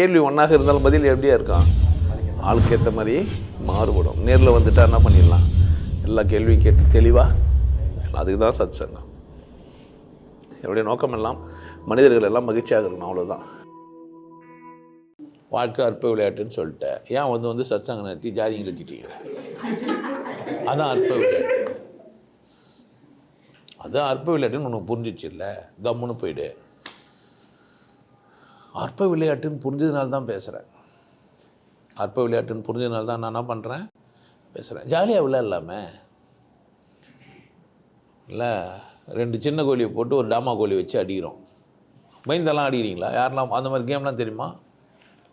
கேள்வி ஒன்றாக இருந்தாலும் பதில் எப்படியா இருக்கான் ஆளுக்கு ஏற்ற மாதிரி மாறுபடும். நேரில் வந்துட்டா என்ன பண்ணிடலாம்? எல்லா கேள்வியும் கேட்டு தெளிவாக அதுக்கு தான் சத் சங்கம் என்னுடைய நோக்கம் எல்லாம் மனிதர்கள் எல்லாம் மகிழ்ச்சியாக இருக்கணும் அவ்வளோதான் வாழ்க்கை அற்ப விளையாட்டுன்னு சொல்லிட்டேன். ஏன் வந்து வந்து சத்சங்கம் நடத்தி ஜாதி இழுத்திட்டீங்க? அதான் அற்ப விளையாட்டு. அதுதான் அற்ப விளையாட்டுன்னு உனக்கு புரிஞ்சிச்சு இல்லை? கம்முன்னு போயிடு. அற்ப விளையாட்டுன்னு புரிஞ்சதுனால தான் பேசுகிறேன் அற்ப விளையாட்டுன்னு புரிஞ்சதுனால தான் நான் என்ன பண்ணுறேன் பேசுகிறேன் ஜாலியாக விளையாடலாமே. இல்லை ரெண்டு சின்ன கோழியை போட்டு ஒரு டாமா கோழி வச்சு அடிக்கிறோம். மைந்தெல்லாம் அடிக்கிறீங்களா யாரெல்லாம் அந்த மாதிரி கேம்லாம் தெரியுமா?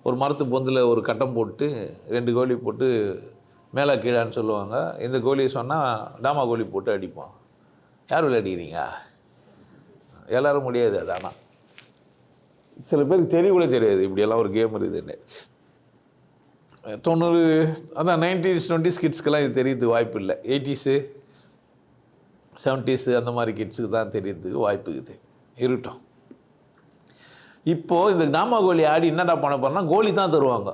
ஒரு மரத்து பொந்தில் ஒரு கட்டம் போட்டு ரெண்டு கோழி போட்டு மேலே கீழான்னு சொல்லுவாங்க. இந்த கோழியை சொன்னால் டாமா கோழி போட்டு அடிப்போம் யார் விளையாடிக்கிறீங்க? எல்லோரும் முடியாது அது ஆனால் சில பேருக்கு தெரியக்கூட தெரியாது இப்படியெல்லாம் ஒரு கேம் இருக்குதுன்னு. தொண்ணூறு அதான் நைன்டீஸ் டுவெண்ட்டிஸ் கிட்ஸ்க்கெல்லாம் இது தெரியறதுக்கு வாய்ப்பு இல்லை. எயிட்டிஸு செவன்ட்டீஸு அந்த மாதிரி கிட்ஸுக்கு தான் தெரியறதுக்கு வாய்ப்பு இருக்குது. இருட்டும் இப்போது இந்த நாமா கோலி ஆடி என்னடா பண்ண போறோம்னா கோலி தான் தருவாங்க.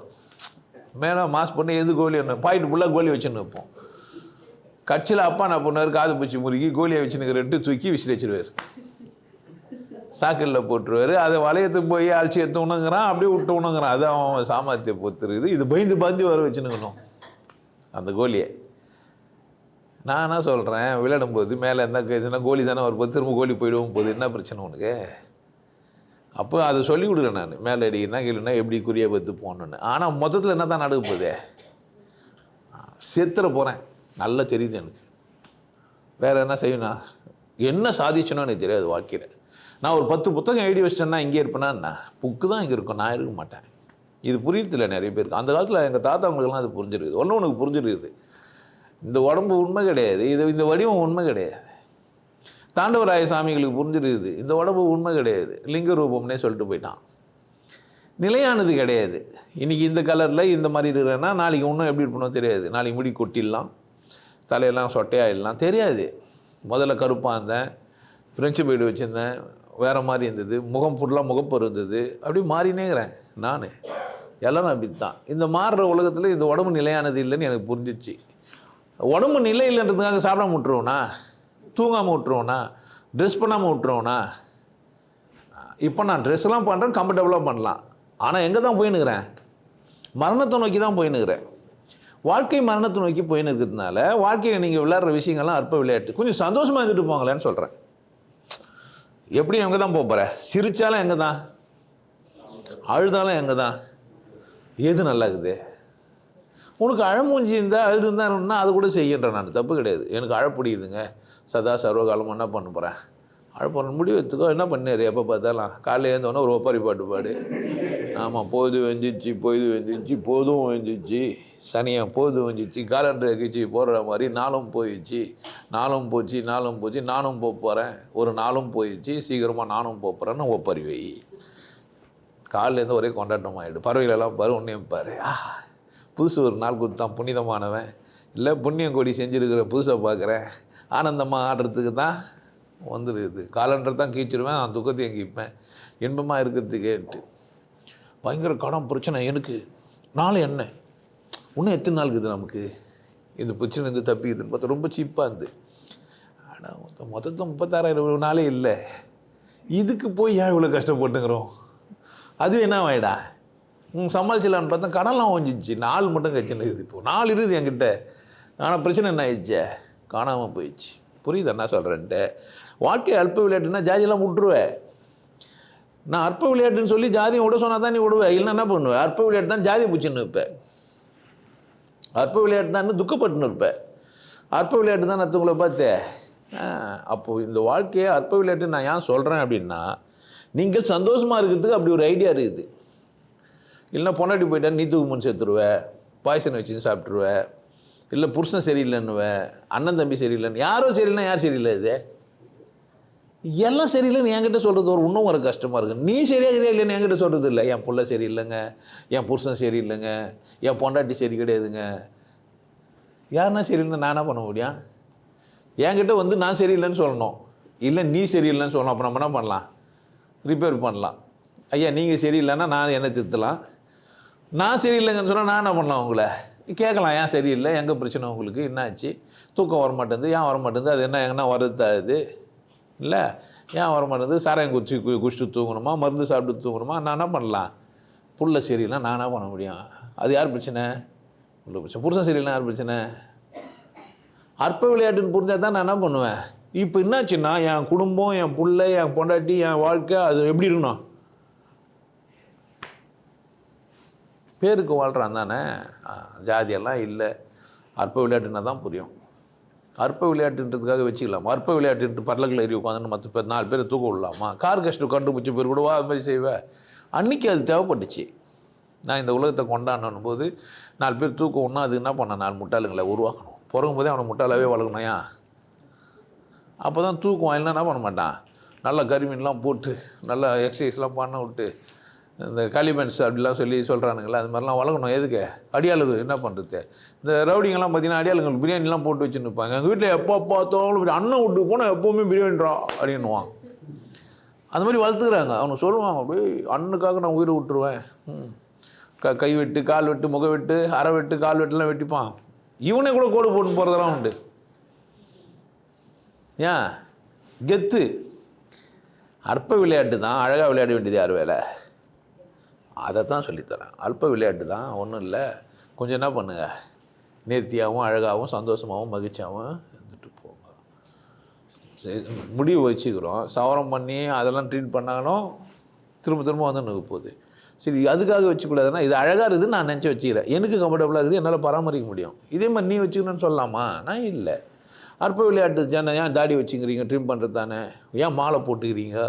மேலே மாஸ் பண்ணி எது கோலி ஒன்று பாயிண்ட் ஃபுல்லாக கோலி வச்சுன்னு வைப்போம் கட்சியில் அப்பா என்ன பண்ணுவார் காது பூச்சி முறுக்கி கோலியை ரெண்டு தூக்கி விசிறி வச்சிருவார். சாக்கல்ல போட்டுருவார். அதை வளையத்துக்கு போய் அழிச்சு எத்தணுங்கிறான் அப்படியே விட்டணுங்கிறான் அது அவன் சாமர்த்திய பொத்துருக்குது. இது பயந்து பயந்து வர வச்சுனுக்கணும் அந்த கோலியை நான் என்ன சொல்கிறேன் விளையாடும்போது மேலே என்ன கேச்சுன்னா கோலி தானே வரும்போது திரும்ப கோலி போயிடுவோம் போது என்ன பிரச்சனை உனக்கு? அப்போ அதை சொல்லி கொடுக்குறேன் நான். மேலே அடிக்கிறேன்னா கேளுன்னா எப்படி குறியை பார்த்து போகணுன்னு ஆனால் மொத்தத்தில் என்ன தான் நடக்க போகுதே? செத்துற போகிறேன் நல்லா தெரியுது எனக்கு. வேறு என்ன செய்யணும்? என்ன சாதிச்சனோ எனக்கு தெரியாது வாழ்க்கையில். நான் ஒரு பத்து புத்தகம் எழுதி வச்சிட்டேன்னா இங்கே இருப்பேனா என்ன? புக்கு தான் இங்கே இருக்கும். நான் இருக்க மாட்டேன். இது புரியறதில்ல நிறைய பேருக்கு அந்த காலத்தில் எங்கள் தாத்தாங்களுக்கெல்லாம் அது புரிஞ்சிருக்குது. ஒன்று உனக்கு புரிஞ்சிருக்குது. இந்த உடம்பு உண்மை கிடையாது. இது இந்த வடிவம் உண்மை கிடையாது. தாண்டவராய சாமிகளுக்கு புரிஞ்சிருக்குது. இந்த உடம்பு உண்மை கிடையாது. லிங்க ரூபம்னே சொல்லிட்டு போயிட்டான். நிலையானது கிடையாது. இன்றைக்கி இந்த கலரில் இந்த மாதிரி இருக்கிறேன்னா நாளைக்கு இன்னும் எப்படி இருப்பணும் தெரியாது. நாளைக்கு முடி கொட்டிடலாம். தலையெல்லாம் சொட்டையாயிடலாம். தெரியாது. முதல்ல கருப்பாக இருந்தேன். ஃப்ரெஞ்சு பைடு வச்சுருந்தேன். வேறு மாதிரி இருந்தது முகம் ஃபுல்லாக முகப்பு இருந்தது அப்படி மாறினேங்கிறேன் நான். எல்லாரும் அப்படி தான் இந்த மாறுற உலகத்தில் இந்த உடம்பு நிலையானது இல்லைன்னு எனக்கு புரிஞ்சிச்சு. உடம்பு நிலை இல்லைன்றதுக்காக சாப்பிடாம விட்டுருவோண்ணா தூங்காமல் விட்டுருவோண்ணா ட்ரெஸ் பண்ணாமல் விட்டுருவோண்ணா இப்போ நான் ட்ரெஸ்லாம் பண்ணுறேன் கம்ஃபர்டபுளாக பண்ணலாம். ஆனால் எங்கே தான் போயின்னுக்கிறேன் மரணத்தை நோக்கி தான் போயின்னுக்கிறேன் வாழ்க்கை மரணத்தை நோக்கி போயின்னு இருக்கிறதுனால வாழ்க்கையில் நீங்கள் விளையாடுற விஷயங்கள்லாம் அற்ப விளையாட்டு. கொஞ்சம் சந்தோஷமாக இருந்துட்டு போங்களேன்னு சொல்கிறேன் எப்படி எங்கே தான் போக போகிற சிரித்தாலும் எங்கே தான்? அழுதாலும் எங்கே தான்? எது நல்லா இருக்குது உனக்கு அழமூஞ்சி இருந்தால் அழுது இருந்தாருன்னா அது கூட செய்யன்றேன் நான். தப்பு கிடையாது. எனக்கு அழ பிடிக்குதுங்க. சதா சர்வகாலம் என்ன பண்ண போகிறேன் அழ போகிற முடிவு எடுத்துக்கோ. என்ன பண்ணார் எப்போ பார்த்தாலும். காலையில் ஏந்தோடனே ஒரு ஒப்பாரி பாட்டு பாடு. ஆமாம் போது வெஞ்சிச்சு பொழுது வெஞ்சிச்சு போதும் வெஞ்சிச்சு சனியாக போது வெஞ்சிச்சு காலண்டர் கிச்சு போடுற மாதிரி நாளும் போயிடுச்சு. நாளும் போச்சு நாளும் போச்சு நானும் போக போகிறேன் ஒரு நாளும் போயிடுச்சு சீக்கிரமாக நானும் போக போகிறேன்னு ஒப்பறிவை காலிலேருந்து ஒரே கொண்டாட்டம் ஆகிடும் பறவைகளெல்லாம் பாரு உன்னையும் பாரு. புதுசு ஒரு நாள் கொடுத்தான் புனிதமானவன். இல்லை புண்ணியம் கொடி செஞ்சுருக்கிற புதுசை பார்க்குறேன். ஆனந்தமாக ஆடுறதுக்கு தான் வந்துருக்குது. காலண்டர் தான் கீச்சிடுவேன் நான் துக்கத்தையும் கீப்பேன். இன்பமாக இருக்கிறது கேட்டு. பயங்கர கடன் பிரச்சனை. எனக்கு நாள் என்ன? இன்னும் எத்தனை நாள் இருக்குது நமக்கு? இந்த பிரச்சனை இருந்து தப்பிக்குதுன்னு பார்த்தா ரொம்ப சீப்பாக இருந்து. ஆனால் மொத்தம் மொத்தத்தை முப்பத்தாறாயிரம் நாளே இல்லை. இதுக்கு போய் ஏன் இவ்வளோ கஷ்டப்பட்டுங்கிறோம்? அது என்ன வாயிடா ம் சமாளிச்சலான்னு பார்த்தா கடன்லாம் ஓஞ்சிச்சு. நாள் மட்டும் கட்சின்னு இருக்குது இப்போ. நாலு இருக்குது என்கிட்ட. ஆனால் பிரச்சனை என்ன ஆயிடுச்சே? காணாமல் போயிடுச்சு. புரியுது? என்ன சொல்கிறேன்ட்டு வாழ்க்கை அல்ப விளையாட்டுன்னா ஜாதியெல்லாம் விட்டுருவேன். நான் அற்ப விளையாட்டுன்னு சொல்லி ஜாதியை விட சொன்னால் தான் நீ விடுவேன் இல்லைன்னா என்ன பண்ணுவேன் அற்ப விளையாட்டு தான் ஜாதி பிடிச்சின்னு இருப்பேன் அற்ப விளையாட்டு தான் துக்கப்பட்டுன்னு இருப்பேன் அற்ப விளையாட்டு தான் நத்துங்களை பார்த்தேன் அப்போது இந்த வாழ்க்கையை அற்ப விளையாட்டு நான் ஏன் சொல்கிறேன் அப்படின்னா நீங்கள் சந்தோஷமாக இருக்கிறதுக்கு அப்படி ஒரு ஐடியா இருக்குது. இல்லைன்னா பொண்டாட்டி போயிட்டா நீத்துக்கு தூக்கு முன் சேர்த்துருவேன் பாய்சன் வச்சு சாப்பிட்ருவேன் இல்லை புருஷன் சரியில்லைன்னுவேன் அண்ணன் தம்பி சரியில்லைன்னு யாரோ சரியில்லைன்னா யார் சரியில்லை இது? எல்லாம் சரியில்லைன்னு என்கிட்ட சொல்கிறது ஒரு இன்னும் ஒரு கஷ்டமாக இருக்குது நீ சரியாக இல்லைன்னு என்கிட்ட சொல்கிறது இல்லை. என் பிள்ளை சரியில்லைங்க. என் புருஷன் சரியில்லைங்க. என் பொண்டாட்டி சரி கிடையாதுங்க. யாருன்னா சரியில்லைன்னு நான் என்ன பண்ண முடியும்? என்கிட்ட வந்து நான் சரியில்லைன்னு சொல்லணும். இல்லை நீ சரியில்லைன்னு சொல்லணும். அப்போ நம்ம என்ன பண்ணலாம்? ரிப்பேர் பண்ணலாம். ஐயா நீங்கள் சரியில்லைன்னா நான் என்ன திருத்தலாம்? நான் சரியில்லைங்கன்னு சொன்னால் நான் என்ன பண்ணலாம் உங்களை? கேட்கலாம். ஏன் சரியில்லை? எங்கே பிரச்சனை உங்களுக்கு? என்னாச்சு? தூக்கம் வர மாட்டேங்குது ஏன் வரமாட்டேங்குது? அது என்ன? எங்கன்னா வருத்தாது இல்லை. ஏன் வர மாட்டேங்குது? சாராயம் குச்சி கு குடிச்சிட்டு தூங்கணுமா? மருந்து சாப்பிட்டு தூங்கணுமா? நான் என்ன பண்ணலாம்? புள்ள சரியில்லை நான் என்ன பண்ண முடியும்? அது யார் பிரச்சனை? புள்ள பிரச்சனை. புருஷன் சரியில்லைனா யார் பிரச்சனை? அற்ப விளையாட்டுன்னு புரிஞ்சால் தான் நான் என்ன பண்ணுவேன்? இப்போ என்னாச்சுன்னா என் குடும்பம் என் புள்ள என் பொண்டாட்டி என் வாழ்க்கை அது எப்படி இருக்கணும்? பேருக்கு வாழ்கிறான் தானே? ஜாதியெல்லாம் இல்லை. அற்ப விளையாட்டுன்னா தான் புரியும். அற்ப விளையாட்டுன்றதுக்காக வச்சுக்கலாம். அற்ப விளையாட்டுன்ட்டு பரலக்கில் ஏறி உட்காந்து மற்ற பேர் நாலு பேர் தூக்க விடலாமா? கார் கஷ்டம் கண்டுபிடிச்ச பேர் கூடவா அது மாதிரி செய்வேன் அன்றைக்கி அது தேவைப்பட்டுச்சு. நான் இந்த உலகத்தை கொண்டாடணும் போது நாலு பேர் தூக்க ஒன்றா அது என்ன பண்ண நாலு முட்டாளுங்களை உருவாக்கணும். பிறகும் போதே அவனை முட்டாளாவே வளர்க்கணும் அப்போ தான் தூக்குவான் இல்லைன்னா என்ன பண்ண மாட்டான்? நல்லா கருமீன்லாம் போட்டு நல்லா எக்ஸசைஸ்லாம் பண்ண விட்டு இந்த காலிமென்ஸ் அப்படிலாம் சொல்லி சொல்கிறானுங்களே அது மாதிரிலாம் வளர்க்கணும். எதுக்கு? அடியாளுக்கு என்ன பண்ணுறது இந்த ரவுடிங்கெல்லாம் பார்த்தீங்கன்னா அடியாளுங்க பிரியாணிலாம் போட்டு வச்சுன்னு இருப்பாங்க. எங்கள் வீட்டில் எப்போ பார்த்தாலும் அண்ணன் வீட்டுக்கு போனால் எப்போவுமே பிரியாணிடா அப்படின்னுவான் அது மாதிரி வளர்த்துக்கிறாங்க. அவனை சொல்லுவாங்க அப்படியே அண்ணுக்காக நான் உயிரை விட்டுருவேன். ம். க கை வெட்டு கால் வெட்டு முக வெட்டு அரை வெட்டு கால் வெட்டுலாம் வெட்டிப்பான். இவனே கூட கோடு போட்டு போகிறதெல்லாம் உண்டு. ஏன்? கெத்து. அற்ப விளையாட்டு தான். அழகாக விளையாட வேண்டியது யார் வேலை? அதை தான் சொல்லித்தரேன். அல்ப விளையாட்டு தான் ஒன்றும் இல்லை. கொஞ்சம் என்ன பண்ணுங்க? நேர்த்தியாகவும் அழகாகவும் சந்தோஷமாகவும் மகிழ்ச்சியாகவும் இருந்துட்டு போங்க. சரி முடிவு வச்சுக்கிறோம். சவரம் பண்ணி அதெல்லாம் ட்ரீட் பண்ணாலும் திரும்ப திரும்ப வந்து எனக்கு போகுது. சரி அதுக்காக வச்சுக்கூடாதுன்னா இது அழகாக இருக்குதுன்னு நான் நினச்சி வச்சுக்கிறேன். எனக்கு கம்ஃபர்டபுளாக இருக்குது என்னால் பராமரிக்க முடியும். இதே மாதிரி நீ வச்சுக்கணும்னு சொல்லலாமா? நான் இல்லை. அற்ப விளையாட்டு ஜன ஏன் தாடி வச்சுக்கிறீங்க? ட்ரிம் பண்ணுறது தானே? ஏன் மாலை போட்டுக்கிறீங்க?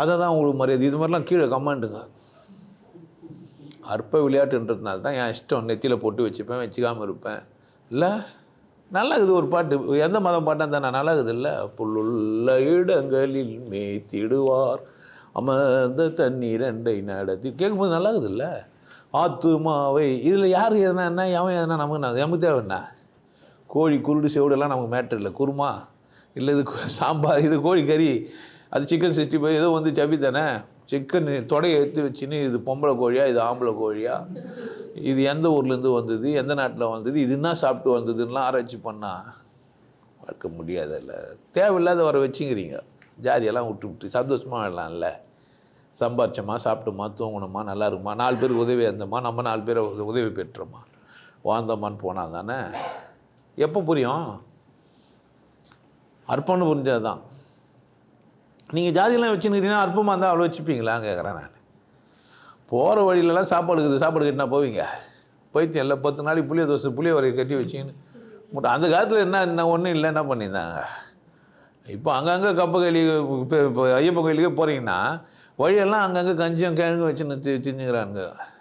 அதை தான் உங்களுக்கு மரியாதை. இது மாதிரிலாம் கீழே கமாண்டுங்க அற்ப விளையாட்டுன்றதுனால தான் என் இஷ்டம் நெத்தியில் போட்டு வச்சுப்பேன் வச்சுக்காமல் இருப்பேன். இல்லை நல்லா இருக்குது ஒரு பாட்டு. எந்த மதம் பாட்டாக தானே நல்லா இருக்குது இல்லை. புல்லுள்ள இடங்களில் மேய்த்திடுவார். அமர்ந்த தண்ணீர் ரெண்டை நடத்தி. கேட்கும்போது நல்லா இருக்குது இல்லை ஆத்துமாவை இதில் யார் எதுனா என்ன? எவன் எதுனா நமக்கு நான் நமக்கு தேவை என்ன? கோழி குருடு செவடெல்லாம் நமக்கு மேட்டர் இல்லை. குருமா? இல்லை இது சாம்பார் இது கோழி கறி அது சிக்கன் சிக்ஸ்டி ஃபைவ் ஏதோ வந்து சப்பி தானே? சிக்கன் தொடையை எடுத்து வச்சுன்னு இது பொம்பளை கோழியா இது ஆம்பளை கோழியா இது எந்த ஊர்லேருந்து வந்தது எந்த நாட்டில் வந்தது இது என்ன சாப்பிட்டு வந்ததுன்னெலாம் ஆராய்ச்சி பண்ணால் பார்க்க முடியாதில்ல. தேவையில்லாத வர வச்சுங்கிறீங்க. ஜாதியெல்லாம் விட்டு விட்டு சந்தோஷமாக வாழலாம்ல. சம்பாரிச்சோமா சாப்பிட்டோமா தூங்கணுமா நல்லா இருக்குமா நாலு பேருக்கு உதவி இருந்தோமா நம்ம நாலு பேரை உதவி பெற்றோமா? வாழ்ந்தோமான்னு போனால் தானே எப்போ புரியும்? அர்ப்பணம் புரிஞ்சது தான் நீங்கள் ஜாதியெல்லாம் வச்சுருக்கிறீங்கன்னா அற்பமாக இருந்தால் அவ்வளோ வச்சுப்பீங்களா? கேட்குறேன் நான். போகிற வழியிலலாம் சாப்பாடு இருக்குது சாப்பாடு கட்டினா போவீங்க. பைத்தியம் இல்லை பத்து நாளைக்கு புளிய தோசை புளிய வரைய கட்டி வச்சின்னு முட்டை. அந்த காலத்தில் என்ன என்ன ஒன்றும் இல்லை என்ன பண்ணியிருந்தாங்க? இப்போ அங்கங்கே கப்ப களி இப்போ இப்போ ஐயப்பன் கோயிலுக்கே போகிறீங்கன்னா வழியெல்லாம் அங்கங்கே கஞ்சியும் கிழங்கு வச்சுன்னு தி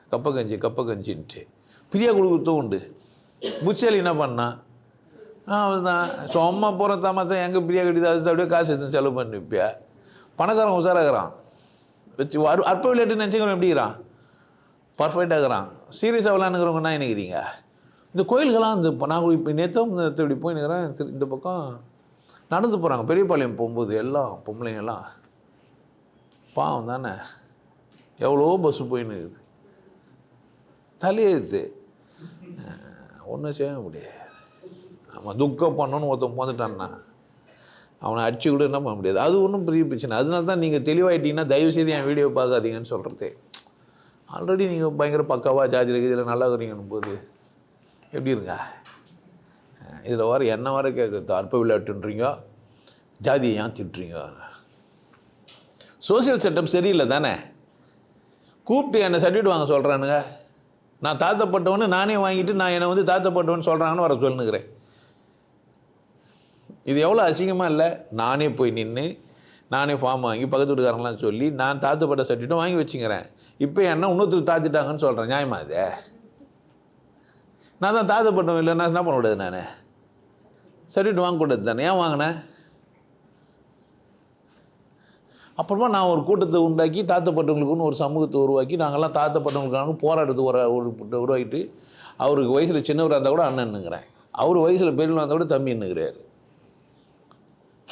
கப்ப கஞ்சி கப்ப கஞ்சின்ட்டு. ஃப்ரீயாக கொடுக்குறதும் உண்டு. புச்சலி என்ன பண்ணா? அவள்தான் சும்மா போகிற தாமசம் எங்கே ஃப்ரீயாக கட்டிது அது அப்படியே காசு எடுத்து செலவு பண்ணிப்பியா பணக்காரன் உஷாராகிறான் வச்சு அற்ப அற்ப விளையாட்டு நினச்சிக்கிறோம் எப்படிங்கிறான் பர்ஃபெக்டாக இருக்கிறான். சீரியஸாக விளாண்டுக்கிறவங்க என்ன நினைக்கிறீங்க? இந்த கோயில்கள்லாம் இந்த இப்போ நான் இப்போ நேற்றும் இந்த இப்படி போய் நிற்கிறேன் இந்த பக்கம் நடந்து போகிறாங்க பெரியபாளையம் போகும்போது எல்லாம் பொம்பளைங்கெல்லாம் பாவம் தானே. எவ்வளோ பஸ்ஸு போயின்னு இருக்குது. தலையெழுத்து ஒன்றும் செய்ய முடியாது. ஆமாம் துக்கம் பண்ணணும்னு ஒருத்தன் போந்துட்டான்னா அவனை அடிச்சு கூட என்ன பண்ண முடியாது. அது ஒன்றும் பெரிய பிரச்சனை. அதனால தான் நீங்கள் தெளிவாயிட்டீங்கன்னா தயவு செய்து என் வீடியோ பார்க்காதீங்கன்னு சொல்கிறதே ஆல்ரெடி நீங்கள் பயங்கர பக்காவாக ஜாதியில் இதில் நல்லா இருக்கிறீங்கன்னு போது எப்படி இருங்க? இதில் வர என்ன வர கேட்குறது அற்ப விளையாட்டுன்றீங்க? ஜாதியை ஏன் திட்டுறீங்க? சோசியல் செட்டப் சரியில்லை தானே? கூப்பிட்டு என்னை சர்டிஃபிகேட் வாங்க சொல்கிறானுங்க நான் தாத்தப்பட்டவனு நானே வாங்கிட்டு நான் என்னை வந்து தாத்தப்பட்டவன் சொல்கிறாங்கன்னு வர சொல்லுங்கிறேன் இது எவ்வளோ அசிங்கமாக இல்லை? நானே போய் நின்று நானே ஃபார்ம் வாங்கி பக்கத்து வீட்டுக்காரங்களாம் சொல்லி நான் தாத்துப்பட்ட சர்டிஃபிகேட்டும் வாங்கி வச்சுக்கிறேன். இப்போ என்ன இன்னொருத்தர் தாத்திட்டாங்கன்னு சொல்கிறேன் நியாயமா இது? நான் தான் தாத்துப்பட்டோம் இல்லைன்னா என்ன பண்ண கூடாது நான்? சர்டிஃபிகேட் வாங்கக்கூடாது தானே. ஏன் வாங்கினேன் அப்புறமா நான் ஒரு கூட்டத்தை உண்டாக்கி தாத்தப்பட்டவங்களுக்குன்னு ஒரு சமூகத்தை உருவாக்கி நாங்கள்லாம் தாத்தப்பட்டவங்களுக்காக போராட்டத்துக்கு ஒரு ஒரு உருவாக்கிட்டு அவருக்கு வயசில் சின்னவராக இருந்தால் கூட அண்ணனுங்கிறேன் அவர் வயசில் பெரியவராக இருந்தால் கூட தம்பி என்னங்கிறாரு.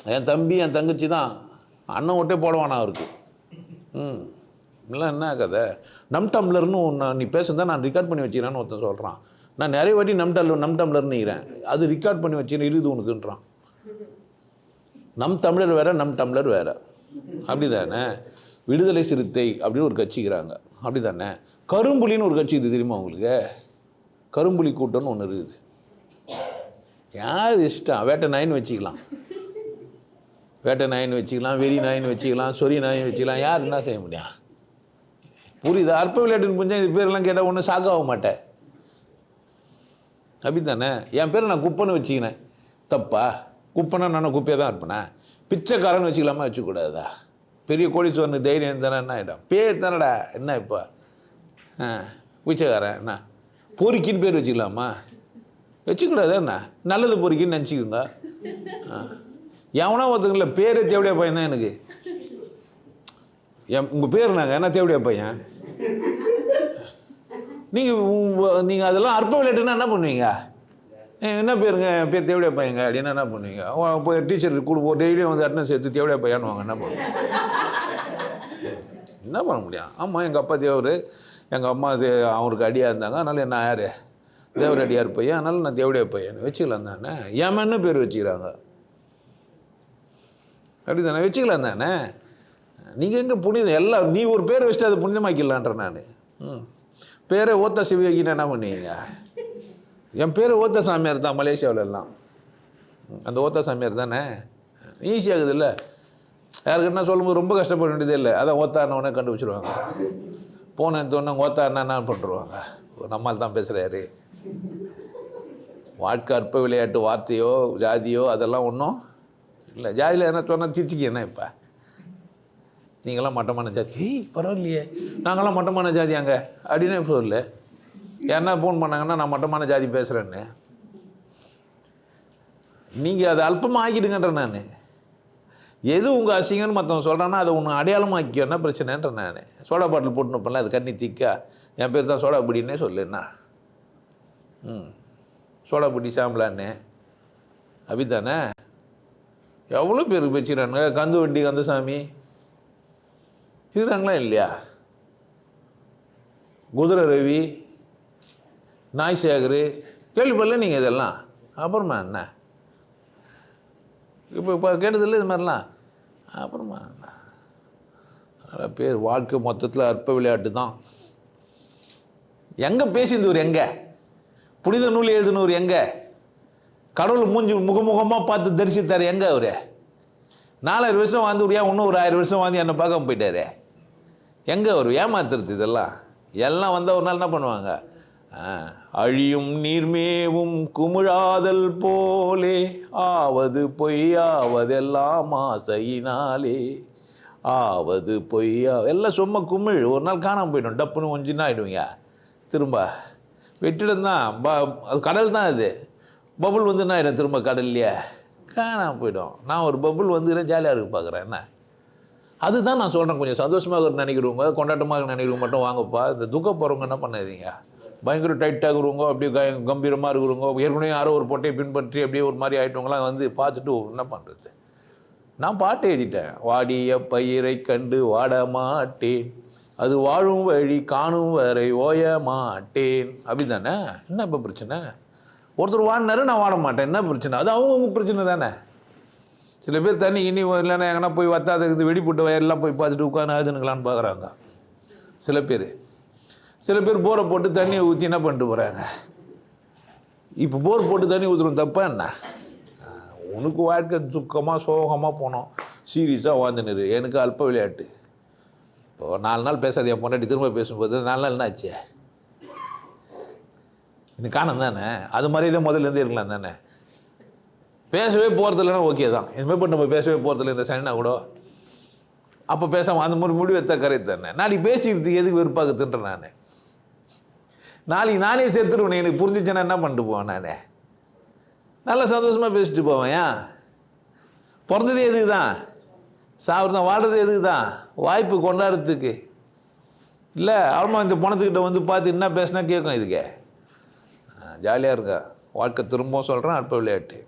என் தம்பி என் தங்கச்சி தான். அண்ணன் ஒட்டே போடுவானா அவருக்கு. ம். இல்லை என்ன கதை? நம் டம்ளர்னு ஒன்று நீ பேசுனதா நான் ரெக்கார்ட் பண்ணி வச்சுக்கிறேன்னு ஒருத்தன் சொல்கிறான் நான் நிறைய வாட்டி நம் டம்ளர் நம் டம்ளர்னுக்கிறேன் அது ரெக்கார்ட் பண்ணி வச்சுன்னு இருக்குது உனக்குன்றான். நம் தமிழர் வேற நம் டம்ளர் வேற. அப்படி தானே விடுதலை சிறுத்தை அப்படின்னு ஒரு கட்சிக்கிறாங்க அப்படி தானே கரும்புலின்னு ஒரு கட்சி இது தெரியுமா உங்களுக்கு? கரும்புலி கூட்டம்னு ஒன்று இருக்குது. யார் இஷ்டம்? வேட்டை நாயின்னு வச்சுக்கலாம். வேட்டை நாயின் வச்சுக்கலாம் வெறி நாயின்னு வச்சுக்கலாம் சொறி நாயின்னு வச்சுக்கலாம் யார் என்ன செய்ய முடியும்? புரியுதா? அற்ப விளையாட்டுன்னு புரிஞ்சால் இது பேரெல்லாம் கேட்டால் ஒன்றும் சாக்காக மாட்டேன் அப்படி தானே என் பேரை நான் குப்பன்னு வச்சுக்கினேன் தப்பா? குப்பைன்னா நான் குப்பையாக தான் இருப்பேனே? பிச்சைக்காரன்னு வச்சுக்கலாமா? வச்சுக்கூடாதா பெரிய கோடீஸ்வரன் தைரியம் தானே என்ன ஆகிடும் பேர் தானடா. என்ன இப்போ? ஆ பிச்சைக்காரன் என்ன? பொறுக்கின்னு பேர் வச்சுக்கலாமா? வச்சுக்கூடாது என்ன? நல்லது பொறுக்கின்னு நினச்சிக்கோங்க ஆ. எவனா ஒருத்தங்கள பேரே தேவடியா பையன் தான் எனக்கு. என் உங்கள் பேர் நாங்கள் என்ன தேவடியா பையன்? நீங்கள் நீங்கள் அதெல்லாம் அற்ப விளையாட்டுன்னா என்ன பண்ணுவீங்க? ஏ, என்ன பேருங்க? என் பேர் தேவடியா பையங்க அப்படின்னு என்ன பண்ணுவீங்க? இப்போ டீச்சர் கொடுப்போம் டெய்லியும் வந்து அட்டன் சேர்த்து தேவடியா பையன்னுவாங்க. என்ன பண்ணுவோம் என்ன பண்ண முடியும்? ஆமாம் எங்கள் அப்பா தேவர். எங்கள் அம்மா தே அவருக்கு அடியாக இருந்தாங்க. அதனால் என்ன யார்? தேவர் அடியார் பையன். அதனால் நான் தேவடியா பையன். வச்சுக்கலாம் தானே. என் என்ன பேர் வச்சுக்கிறாங்க? அப்படி தானே வச்சுக்கலாம் தானே நீங்கள் எங்கே புனிதம் எல்லாம் நீ ஒரு பேர் வச்சுட்டு அதை புனிதமாக்கிடலான்ற நான். ம். பேரை ஓத்த சிவகின்னு என்ன பண்ணுவீங்க? என் பேர் ஓத்த சாமியார் தான் மலேசியாவுல எல்லாம். அந்த ஓத்த சாமியார் தானே? ஈஸியாகுது இல்லை யாருக்குன்னா சொல்லும்போது ரொம்ப கஷ்டப்பட வேண்டியதே இல்லை. அதான் ஓத்தானவனே கண்டுபிடிச்சிருவாங்க. போன எடுத்தோடனே ஓத்தான்னா என்ன பண்ணுருவாங்க நம்மால் தான் பேசுகிறாரு வாழ்க்கை அற்ப விளையாட்டு வார்த்தையோ ஜாதியோ அதெல்லாம் ஒன்றும் இல்லை ஜாதியில் என்ன சொன்னால் சிரிச்சிக்க என்ன இப்போ? நீங்களாம் மட்டமான ஜாதி. ஏய் பரவாயில்லையே. நாங்களாம் மட்டமான ஜாதி அங்கே. அப்படின்னு சொல்லல யாருன்னா ஃபோன் பண்ணாங்கன்னா நான் மட்டமான ஜாதி பேசுகிறேன்னு நீங்கள் அதை அல்பமாக ஆக்கிடுங்கன்றேன் நான். எது உங்கள் அசிங்கம்னு மற்றவங்க சொல்கிறான்னா அதை ஒன்று அடையாளமாக்கியோ என்ன பிரச்சனைன்ற நான். சோடா பாட்டில் போட்டு நிற்பேன்ல அது கண்ணி திக்கா? என் பேர் தான் சோடா பிடின்னே சொல்லுண்ணா ம். சோடா பிடி சாம்பலான்னு. அப்படித்தானே எவ்வளோ பேர் வச்சுக்கிறானுங்க கந்து வண்டி கந்தசாமி. இருக்கிறாங்களா இல்லையா? குதிரை ரவி நாய் சேகர் கேள்விப்படல நீங்கள் இதெல்லாம்? அப்புறமா என்ன? இப்போ இப்போ கேட்டதில்லை இது மாதிரிலாம். அப்புறமா என்ன? அதனால் பேர் வாழ்க்கை மொத்தத்தில் அற்ப விளையாட்டு தான். எங்கே பேசியிருந்தவர் எங்கே? புனித நூல் எழுதினவர் எங்கே? கடவுள் மூஞ்சி முகமுகமாக பார்த்து தரிசித்தார். எங்கே அவர்? நாலாயிரம் வருஷம் வாழ்ந்து விடியா இன்னும் ஒரு ஆயிரம் வருஷம் வாழ்ந்து என்னை பார்க்காம போயிட்டாரு. எங்கே அவர்? ஏமாத்துறது இதெல்லாம். எல்லாம் வந்தால் ஒரு நாள் என்ன பண்ணுவாங்க? ஆ, அழியும் நீர்மேவும் குமிழாதல் போலே ஆவது பொய்யாவதெல்லாம் ஆசையினாலே. ஆவது பொய்யா எல்லாம் சும்மா குமிழ். ஒரு நாள் காணாமல் போயிடும். டப்புன்னு கொஞ்சம் ஆகிடுவீங்க திரும்ப. வெற்றிடம் தான். ப அது கடல் தான் அது. பபுள் வந்து என்ன ஆகிடும் திரும்ப கடல்லையே காணாமல் போயிடும். நான் ஒரு பபுள் வந்துக்கிறேன் ஜாலியாக இருக்கு பார்க்குறேன். என்ன? அதுதான் நான் சொல்கிறேன் கொஞ்சம் சந்தோஷமாக நினைக்கிறவங்க கொண்டாட்டமாக நினைக்கிறவங்க மட்டும் வாங்கப்பா. இந்த துக்கப்படுறவங்க என்ன பண்ணாதீங்க? பயங்கர டைட்டாக இருக்கிறவங்க அப்படியே க கம்பீரமாக இருக்கிறவங்க ஏற்கனவே யாரோ ஒரு பொட்டையை பின்பற்றி அப்படியே ஒரு மாதிரி ஆகிட்டவங்களாம் வந்து பார்த்துட்டு என்ன பண்ணுறது நான் பாட்டு எழுதிட்டேன். வாடிய பயிரை கண்டு வாட மாட்டேன். அது வாழும் வழி காணும் வரை ஓய மாட்டேன். அப்படி தானே என்ன இப்போ பிரச்சனை? ஒருத்தர் வாடினாரு நான் வாட மாட்டேன். என்ன பிரச்சனை? அது அவங்கவுங்க பிரச்சனை தானே? சில பேர் தண்ணி கிண்ணி இல்லைன்னா எங்கன்னா போய் வத்தாத இது வெடிப்புட்ட வயர்லாம் போய் பார்த்துட்டு உட்காந்து ஆகுதுனுங்களான்னு பார்க்குறாங்க. சில பேர். சில பேர் போரை போட்டு தண்ணியை ஊற்றி என்ன பண்ணிட்டு போகிறாங்க இப்போ போர் போட்டு தண்ணி ஊற்றுறோம் தப்பா என்ன? உனக்கு வாழ்க்கை துக்கமாக சோகமாக போனோம். சீரியஸாக வாழ்ந்துனுரு எனக்கு அல்ப விளையாட்டு. இப்போ நாலு நாள் பேசாத என் பொண்டாட்டி திரும்ப பேசும்போது நாலு நாள் என்ன ஆச்சு இன்னும் காணும் தானே? அது மாதிரி இதை முதல்ல இருந்தே இருக்கலாம் தானே? பேசவே போகிறது இல்லைன்னா ஓகே தான். இனிமேல் இப்போ நம்ம பேசவே போகிறதில்ல இந்த சனினா கூட. அப்போ பேசாமல் அந்த மாதிரி முடிவு எடுத்தா தானே? நாளைக்கு பேசிக்கிறதுக்கு எதுக்கு வெறுப்பாக்குதுன்றேன் நான். நாளைக்கு நானே செத்துருவேன். எனக்கு புரிஞ்சிச்சுன்னா என்ன பண்ணிட்டு போவேன் நான்? நல்லா சந்தோஷமாக பேசிட்டு போவேன் ஏன்? பிறந்தது எதுக்கு தான்? சாப்பிட்றது தான். வாழ்றது எதுக்கு தான்? வாய்ப்பு கொண்டாடுறதுக்கு. இல்லை அவ்வளோ இந்த பணத்துக்கிட்ட வந்து பார்த்து என்ன பேசினா கேட்கும் இதுக்கே. ஜாலியாக இருங்க. வாழ்க்கை திரும்பவும் சொல்கிறேன் அற்ப விளையாட்டு.